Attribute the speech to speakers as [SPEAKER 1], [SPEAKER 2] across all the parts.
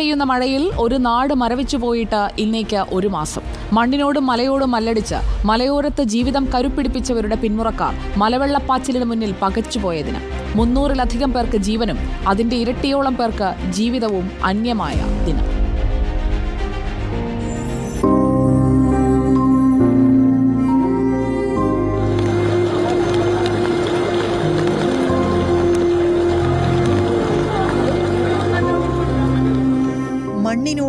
[SPEAKER 1] പെയ്യുന്ന മഴയിൽ ഒരു നാട് മരവിച്ചു പോയിട്ട് ഇന്നേക്ക് ഒരു മാസം. മണ്ണിനോടും മലയോടും മല്ലടിച്ച് മലയോരത്ത് ജീവിതം കരുപ്പിടിപ്പിച്ചവരുടെ പിന്മുറക്കാർ മലവെള്ളപ്പാച്ചിലിന് മുന്നിൽ പകച്ചുപോയതിന് മുന്നൂറിലധികം പേർക്ക് ജീവനും അതിന്റെ ഇരട്ടിയോളം പേർക്ക് ജീവിതവും അന്യമായ ദിനം.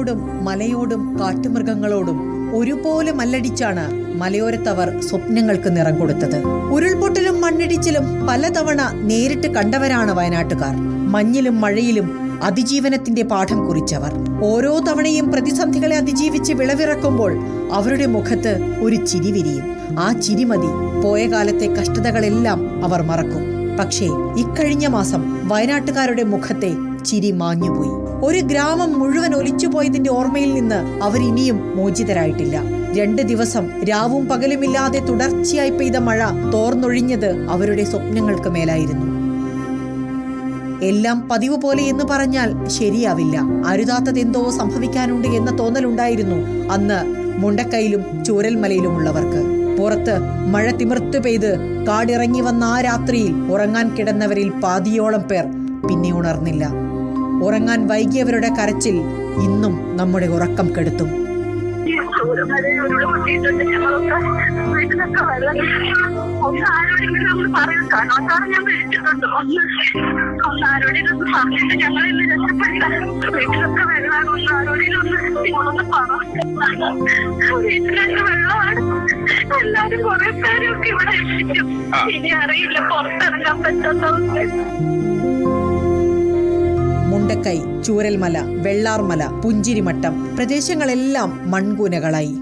[SPEAKER 2] മണ്ണിനോടും മലയോടും കാട്ടുമൃഗങ്ങളോടും ഒരുപോലെ മല്ലടിച്ചാണ് മലയോരത്തവർ സ്വപ്നങ്ങൾക്ക് നിറം കൊടുത്തത്. ഉരുൾപൊട്ടലും മണ്ണിടിച്ചിലും പലതവണ നേരിട്ട് കണ്ടവരാണ് വയനാട്ടുകാർ. മഞ്ഞിലും മഴയിലും അതിജീവനത്തിന്റെ പാഠം കുറിച്ചവർ. ഓരോ തവണയും പ്രതിസന്ധികളെ അതിജീവിച്ച് വിളവിറക്കുമ്പോൾ അവരുടെ മുഖത്ത് ഒരു ചിരി വിരിയും. ആ ചിരി മതി പോയ കാലത്തെ കഷ്ടതകളെല്ലാം അവർ മറക്കും. പക്ഷേ ഇക്കഴിഞ്ഞ മാസം വയനാട്ടുകാരുടെ മുഖത്തെ ചിരി മാഞ്ഞുപോയി. ഒരു ഗ്രാമം മുഴുവൻ ഒലിച്ചുപോയതിന്റെ ഓർമ്മയിൽ നിന്ന് അവർ ഇനിയും മോചിതരായിട്ടില്ല. രണ്ട് ദിവസം രാവും പകലുമില്ലാതെ തുടർച്ചയായി പെയ്ത മഴ തോർന്നൊഴിഞ്ഞത് അവരുടെ സ്വപ്നങ്ങൾക്ക് മേലായിരുന്നു. എല്ലാം പതിവ് പോലെ എന്ന് പറഞ്ഞാൽ ശരിയാവില്ല. അരുതാത്തതെന്തോ സംഭവിക്കാനുണ്ട് എന്ന തോന്നലുണ്ടായിരുന്നു അന്ന് മുണ്ടക്കൈയിലും ചൂരൽമലയിലുമുള്ളവർക്ക്. പുറത്ത് മഴ തിമിർത്തു പെയ്ത് കാടിറങ്ങി വന്ന ആ രാത്രിയിൽ ഉറങ്ങാൻ കിടന്നവരിൽ പാതിയോളം പേർ പിന്നെ ഉണർന്നില്ല. ഉറങ്ങാൻ വൈകിയവരുടെ കരച്ചിൽ ഇന്നും നമ്മുടെ ഉറക്കം കെടുത്തും.
[SPEAKER 3] വീട്ടിലൊക്കെ വെള്ളമാണ്. എല്ലാരും കുറെ പേരൊക്കെ ഇവിടെ എത്തിക്കും ഇനി അറിയില്ല പുറത്തിറങ്ങാൻ പറ്റാത്ത അവസ്ഥ
[SPEAKER 2] മുണ്ടക്കൈ ചൂരൽമല വെള്ളാർമല പുഞ്ചിരിമട്ടം പ്രദേശങ്ങളെല്ലാം മൺകൂനകളായി.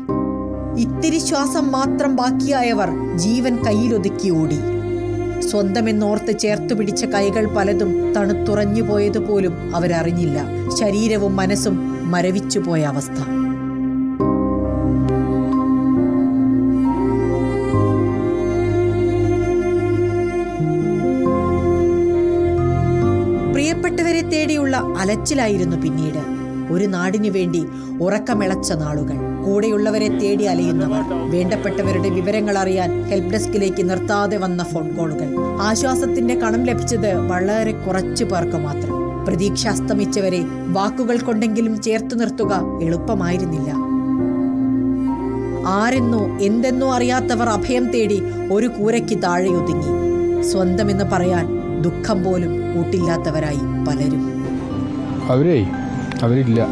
[SPEAKER 2] ഇത്തിരി ശ്വാസം മാത്രം ബാക്കിയായവർ ജീവൻ കയ്യിലൊതുക്കി ഓടി. സ്വന്തമെന്നോർത്ത് ചേർത്തു പിടിച്ച കൈകൾ പലതും തണുത്തുറഞ്ഞു പോയതുപോലും അവരറിഞ്ഞില്ല. ശരീരവും മനസ്സും മരവിച്ചുപോയ അവസ്ഥ. പ്രിയപ്പെട്ടവരെ തേടിയുള്ള അലച്ചിലായിരുന്നു പിന്നീട്. ഒരു നാടിനു വേണ്ടി ഉറക്കമിളച്ച നാളുകൾ. കൂടെയുള്ളവരെ തേടി അലയുന്നവർ വേണ്ടപ്പെട്ടവരുടെ വിവരങ്ങൾ അറിയാൻ ഹെൽപ്പ് ഡെസ്കിലേക്ക് നിർത്താതെ വന്ന ഫോൺ കോളുകൾ ആശ്വാസത്തിന്റെ കണം ലഭിച്ചത് വളരെ കുറച്ചു പേർക്ക് മാത്രം. പ്രതീക്ഷ അസ്തമിച്ചവരെ വാക്കുകൾ കൊണ്ടെങ്കിലും ചേർത്ത് നിർത്തുക എളുപ്പമായിരുന്നില്ല. ആരെന്നോ എന്തെന്നോ അറിയാത്തവർ അഭയം തേടി ഒരു കൂരയ്ക്ക് താഴെ ഒതുങ്ങി. സ്വന്തമെന്ന് പറയാൻ ദുഃഖം പോലും കൂട്ടില്ലാത്തവരായി പലരും.
[SPEAKER 4] അവരേ അവരില്ല.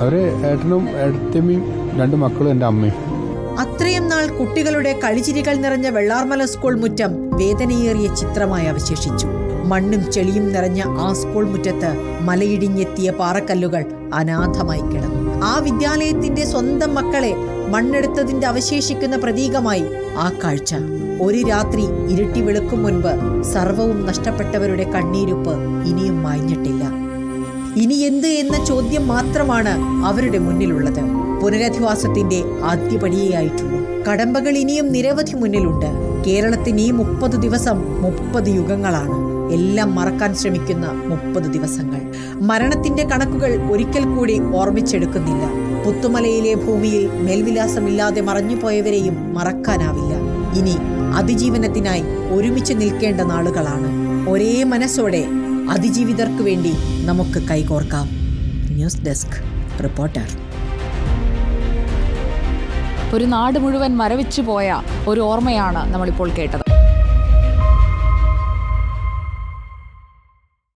[SPEAKER 4] അവരെ ഏട്ടനും ഏട്ടത്തിയമ്മയും രണ്ട് മക്കളും എന്റെ അമ്മയും.
[SPEAKER 2] അത്രയും നാൾ കുട്ടികളുടെ കളിചിരികൾ നിറഞ്ഞ വെള്ളാർമല സ്കൂൾ മുറ്റം വേദനയേറിയ ചിത്രമായി അവശേഷിച്ചു. മണ്ണും ചെളിയും നിറഞ്ഞ ആ സ്കൂൾ മുറ്റത്ത് മലയിടിഞ്ഞെത്തിയ പാറക്കല്ലുകൾ അനാഥമായി കിടന്നു. ആ വിദ്യാലയത്തിന്റെ സ്വന്തം മക്കളെ മണ്ണെടുത്തതിന്റെ അവശേഷിക്കുന്ന പ്രതീകമായി ആ കാഴ്ച. ഒരു രാത്രി ഇരുട്ടി വെളുക്കും മുൻപ് സർവവും നഷ്ടപ്പെട്ടവരുടെ കണ്ണീരുപ്പ് ഇനിയും മായഞ്ഞിട്ടില്ല ഇനി എന്ത് എന്ന ചോദ്യം മാത്രമാണ് അവരുടെ മുന്നിലുള്ളത്. പുനരധിവാസത്തിന്റെ ആദ്യപടിയായിട്ടുള്ളൂ കടമ്പകൾ ഇനിയും നിരവധി മുന്നിലുണ്ട്. കേരളത്തിന് ഈ മുപ്പത് ദിവസം മുപ്പത് യുഗങ്ങളാണ്. എല്ലാം മറക്കാൻ ശ്രമിക്കുന്ന മുപ്പത് ദിവസങ്ങൾ. മരണത്തിന്റെ കണക്കുകൾ ഒരിക്കൽ കൂടി ഓർമ്മിച്ചെടുക്കുന്നില്ല. പുത്തുമലയിലെ ഭൂമിയിൽ മേൽവിലാസമില്ലാതെ മറഞ്ഞുപോയവരെയും മറക്കാനാവില്ല. ഇനി അതിജീവനത്തിനായി ഒരുമിച്ച് നിൽക്കേണ്ട നാളുകളാണ്. ഒരേ മനസ്സോടെ അതിജീവിതർക്ക് വേണ്ടി നമുക്ക് കൈകോർക്കാം. News desk reporter.
[SPEAKER 1] ഒരു നാട് മുഴുവൻ മരവിച്ചു പോയ ഒരു ഓർമ്മയാണ് നമ്മളിപ്പോൾ കേട്ടത്.